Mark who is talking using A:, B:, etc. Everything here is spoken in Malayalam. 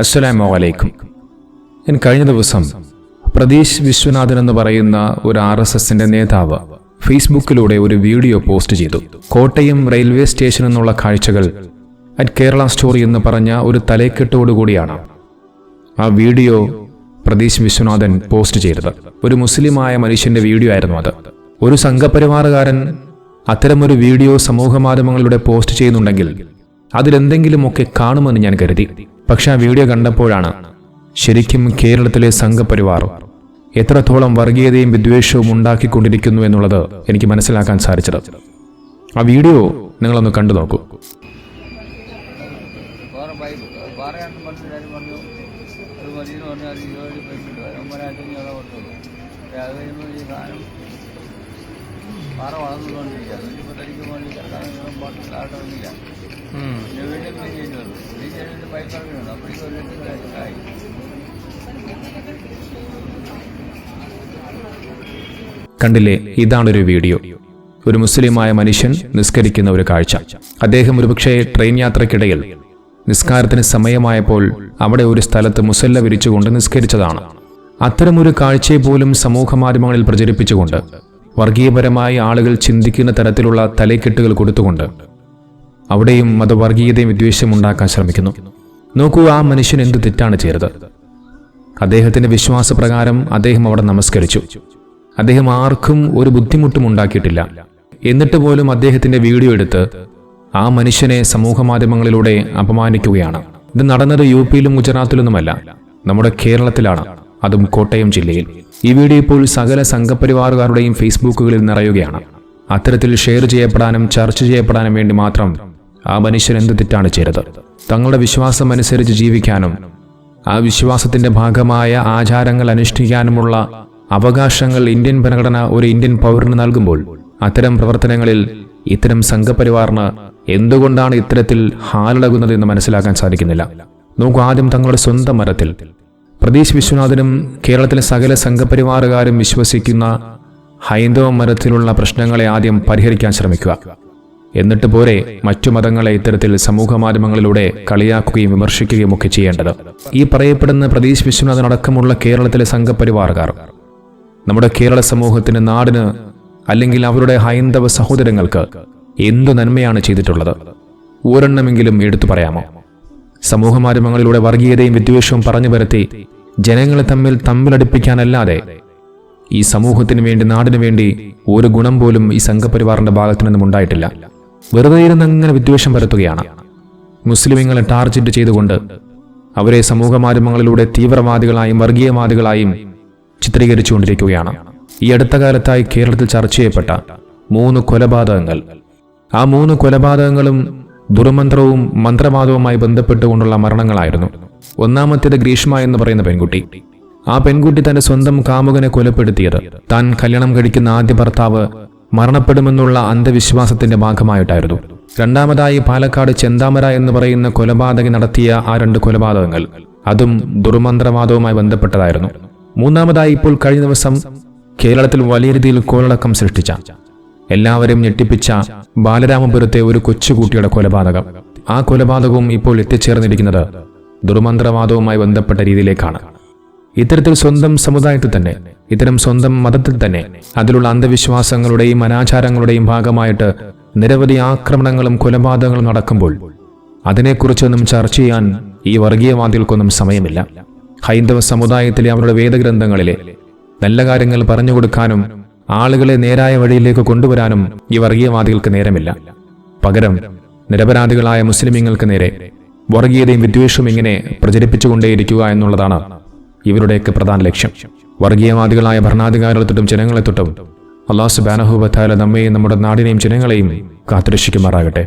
A: അസ്സലാമു അലൈക്കും. ഞാൻ കഴിഞ്ഞ ദിവസം പ്രതീഷ് വിശ്വനാഥൻ എന്ന് പറയുന്ന ഒരു ആർ എസ് എസിന്റെ നേതാവ് ഫേസ്ബുക്കിലൂടെ ഒരു വീഡിയോ പോസ്റ്റ് ചെയ്തു. കോട്ടയം റെയിൽവേ സ്റ്റേഷൻ എന്നുള്ള കാഴ്ചകൾ അറ്റ് കേരള സ്റ്റോറി എന്ന് പറഞ്ഞ ഒരു തലക്കെട്ടോടുകൂടിയാണ് ആ വീഡിയോ പ്രതീഷ് വിശ്വനാഥൻ പോസ്റ്റ് ചെയ്തത്. ഒരു മുസ്ലിമായ മനുഷ്യന്റെ വീഡിയോ ആയിരുന്നു അത്. ഒരു സംഘപരിവാറുകാരൻ അത്തരമൊരു വീഡിയോ സമൂഹ മാധ്യമങ്ങളിലൂടെ പോസ്റ്റ് ചെയ്യുന്നുണ്ടെങ്കിൽ അതിലെന്തെങ്കിലുമൊക്കെ കാണുമെന്ന് ഞാൻ കരുതി. പക്ഷെ ആ വീഡിയോ കണ്ടപ്പോഴാണ് ശരിക്കും കേരളത്തിലെ സംഘപരിവാർ എത്രത്തോളം വർഗീയതയും വിദ്വേഷവും ഉണ്ടാക്കിക്കൊണ്ടിരിക്കുന്നു എന്നുള്ളത് എനിക്ക് മനസ്സിലാക്കാൻ സാധിച്ചത്. ആ വീഡിയോ നിങ്ങളൊന്ന് കണ്ടു നോക്കൂ.
B: പാറ ബൈക്ക് പാറയാണെന്ന് പറഞ്ഞു എല്ലാവരും പറഞ്ഞു. ഒരു മതിയെന്ന് പറഞ്ഞാൽ അത് ഇരുപത് പൈസ ഒമ്പതിനായിരത്തി അഞ്ഞൂറ് കൊടുത്തുള്ളൂ പക്ഷേ അത് കഴിയുമ്പോൾ ഈ സാധനം പാറ വളർന്നുകൊണ്ടിരിക്കുക നൂറ്റിപ്പത്തടിക്ക് മുകളിൽ കിടക്കാനും പാട്ടിലായിട്ടൊന്നുമില്ല പിന്നെ വീണ്ടും വന്നു ക്ലീൻ ചെയ്ത് വീണ്ടും പൈപ്പ് ഇറങ്ങിയുണ്ട്
A: കണ്ടില്ലേ ഇതാണൊരു വീഡിയോ. ഒരു മുസ്ലിമായ മനുഷ്യൻ നിസ്കരിക്കുന്ന ഒരു കാഴ്ച. അദ്ദേഹം ഒരുപക്ഷെ ട്രെയിൻ യാത്രക്കിടയിൽ നിസ്കാരത്തിന് സമയമായപ്പോൾ അവിടെ ഒരു സ്ഥലത്ത് മുസല്ല വിരിച്ചുകൊണ്ട് നിസ്കരിച്ചതാണ്. അത്തരമൊരു കാഴ്ചയെ പോലും സമൂഹ മാധ്യമങ്ങളിൽ പ്രചരിപ്പിച്ചുകൊണ്ട് വർഗീയപരമായി ആളുകൾ ചിന്തിക്കുന്ന തരത്തിലുള്ള തലക്കെട്ടുകൾ കൊടുത്തുകൊണ്ട് അവിടെയും മതവർഗീയതയും വിദ്വേഷം ഉണ്ടാക്കാൻ ശ്രമിക്കുന്നു. നോക്കൂ ആ മനുഷ്യൻ എന്ത് തെറ്റാണ് ചെയ്തത്. അദ്ദേഹത്തിന്റെ വിശ്വാസപ്രകാരം അദ്ദേഹം അവിടെ നമസ്കരിച്ചു. അദ്ദേഹം ആർക്കും ഒരു ബുദ്ധിമുട്ടും ഉണ്ടാക്കിയിട്ടില്ല. എന്നിട്ട് പോലും അദ്ദേഹത്തിന്റെ വീഡിയോ എടുത്ത് ആ മനുഷ്യനെ സമൂഹ മാധ്യമങ്ങളിലൂടെ അപമാനിക്കുകയാണ്. ഇത് നടന്നത് യു പിയിലും ഗുജറാത്തിലൊന്നുമല്ല നമ്മുടെ കേരളത്തിലാണ് അതും കോട്ടയം ജില്ലയിൽ. ഈ വീഡിയോ ഇപ്പോൾ സകല സംഘപരിവാറുകാരുടെയും ഫേസ്ബുക്കുകളിൽ നിറയുകയാണ്. അത്തരത്തിൽ ഷെയർ ചെയ്യപ്പെടാനും ചർച്ച ചെയ്യപ്പെടാനും വേണ്ടി മാത്രം ആ മനുഷ്യൻ എന്ത് തെറ്റാണ് ചെയ്തത്? തങ്ങളുടെ വിശ്വാസം അനുസരിച്ച് ജീവിക്കാനും ആ വിശ്വാസത്തിന്റെ ഭാഗമായ ആചാരങ്ങൾ അനുഷ്ഠിക്കാനുമുള്ള അവകാശങ്ങൾ ഇന്ത്യൻ ഭരണഘടന ഒരു ഇന്ത്യൻ പൗരന് നൽകുമ്പോൾ അത്തരം പ്രവർത്തനങ്ങളിൽ ഇത്തരം സംഘപരിവാറിന് എന്തുകൊണ്ടാണ് ഇത്തരത്തിൽ ഹാലിളകുന്നത് എന്ന് മനസ്സിലാക്കാൻ സാധിക്കുന്നില്ല. നോക്കൂ ആദ്യം തങ്ങളുടെ സ്വന്തം മരത്തിൽ പ്രതീഷ് വിശ്വനാഥനും കേരളത്തിലെ സകല സംഘപരിവാറുകാരും വിശ്വസിക്കുന്ന ഹൈന്ദവ മരത്തിലുള്ള പ്രശ്നങ്ങളെ ആദ്യം പരിഹരിക്കാൻ ശ്രമിക്കുക. എന്നിട്ട് പോരെ മറ്റു മതങ്ങളെ ഇത്തരത്തിൽ സമൂഹ മാധ്യമങ്ങളിലൂടെ കളിയാക്കുകയും വിമർശിക്കുകയും ഒക്കെ ചെയ്യേണ്ടത്. ഈ പറയപ്പെടുന്ന പ്രതീഷ് വിശ്വനാഥൻ അടക്കമുള്ള കേരളത്തിലെ സംഘപരിവാറുകാർ നമ്മുടെ കേരള സമൂഹത്തിന് നാടിന് അല്ലെങ്കിൽ അവരുടെ ഹൈന്ദവ സഹോദരങ്ങൾക്ക് എന്തു നന്മയാണ് ചെയ്തിട്ടുള്ളത്? ഒരെണ്ണമെങ്കിലും എടുത്തു പറയാമോ? സമൂഹ മാധ്യമങ്ങളിലൂടെ വർഗീയതയും വിദ്വേഷവും പറഞ്ഞു വരുത്തി ജനങ്ങളെ തമ്മിൽ തമ്മിലടിപ്പിക്കാനല്ലാതെ ഈ സമൂഹത്തിന് വേണ്ടി നാടിനു വേണ്ടി ഒരു ഗുണം പോലും ഈ സംഘപരിവാറിന്റെ ഭാഗത്തു നിന്നും ഉണ്ടായിട്ടില്ല. വെറുതെ ഇരുന്ന് അങ്ങനെ വിദ്വേഷം പരത്തുകയാണ്. മുസ്ലിമീങ്ങളെ ടാർജറ്റ് ചെയ്തുകൊണ്ട് അവരെ സമൂഹ മാധ്യമങ്ങളിലൂടെ തീവ്രവാദികളായും വർഗീയവാദികളായും ചിത്രീകരിച്ചുകൊണ്ടിരിക്കുകയാണ്. ഈ അടുത്ത കാലത്തായി കേരളത്തിൽ ചർച്ച ചെയ്യപ്പെട്ട മൂന്ന് കൊലപാതകങ്ങൾ. ആ മൂന്ന് കൊലപാതകങ്ങളും ദുർമന്ത്രവും മന്ത്രവാദവുമായി ബന്ധപ്പെട്ടുകൊണ്ടുള്ള മരണങ്ങളായിരുന്നു. ഒന്നാമത്തേത് ഗ്രീഷ്മ എന്ന് പറയുന്ന പെൺകുട്ടി. ആ പെൺകുട്ടി തന്റെ സ്വന്തം കാമുകനെ കൊലപ്പെടുത്തിയത്. താൻ കല്യാണം കഴിക്കുന്ന ആദ്യ ഭർത്താവ് മരണപ്പെടുമെന്നുള്ള അന്ധവിശ്വാസത്തിന്റെ ഭാഗമായിട്ടായിരുന്നു. രണ്ടാമതായി പാലക്കാട് ചെന്താമര എന്ന് പറയുന്ന കൊലപാതകി നടത്തിയ ആ രണ്ട് കൊലപാതകങ്ങൾ അതും ദുർമന്ത്രവാദവുമായി ബന്ധപ്പെട്ടതായിരുന്നു. മൂന്നാമതായി ഇപ്പോൾ കഴിഞ്ഞ ദിവസം കേരളത്തിൽ വലിയ രീതിയിൽ കോളടക്കം സൃഷ്ടിച്ച എല്ലാവരെയും ഞെട്ടിപ്പിച്ച ബാലരാമപുരത്തെ ഒരു കൊച്ചുകുട്ടിയുടെ കൊലപാതകം. ആ കൊലപാതകവും ഇപ്പോൾ എത്തിച്ചേർന്നിരിക്കുന്നത് ദുർമന്ത്രവാദവുമായി ബന്ധപ്പെട്ട രീതിയിലേക്കാണ്. ഇത്തരത്തിൽ സ്വന്തം സമുദായത്തിൽ തന്നെ ഇത്തരം സ്വന്തം മതത്തിൽ തന്നെ അതിലുള്ള അന്ധവിശ്വാസങ്ങളുടെയും അനാചാരങ്ങളുടെയും ഭാഗമായിട്ട് നിരവധി ആക്രമണങ്ങളും കൊലപാതകങ്ങളും നടക്കുമ്പോൾ അതിനെക്കുറിച്ചൊന്നും ചർച്ച ചെയ്യാൻ ഈ വർഗീയവാദികൾക്കൊന്നും സമയമില്ല. ഹൈന്ദവ സമുദായത്തിലെ അവരുടെ വേദഗ്രന്ഥങ്ങളിലെ നല്ല കാര്യങ്ങൾ പറഞ്ഞു കൊടുക്കാനും ആളുകളെ നേരായ വഴിയിലേക്ക് കൊണ്ടുവരാനും ഈ വർഗീയവാദികൾക്ക് നേരമില്ല. പകരം നിരപരാധികളായ മുസ്ലിമീങ്ങൾക്ക് നേരെ വർഗീയതയും വിദ്വേഷവും ഇങ്ങനെ പ്രചരിപ്പിച്ചുകൊണ്ടേയിരിക്കുക എന്നുള്ളതാണ് ഇവരുടെയൊക്കെ പ്രധാന ലക്ഷ്യം. വർഗീയവാദികളായ ഭരണാധികാരികളെ തൊട്ടും ജനങ്ങളെ തൊട്ടും അള്ളാഹു സുബാനഹുബത്താല നമ്മെയും നമ്മുടെ നാടിനെയും ജനങ്ങളെയും കാത്തുരക്ഷിക്കുമാറാകട്ടെ.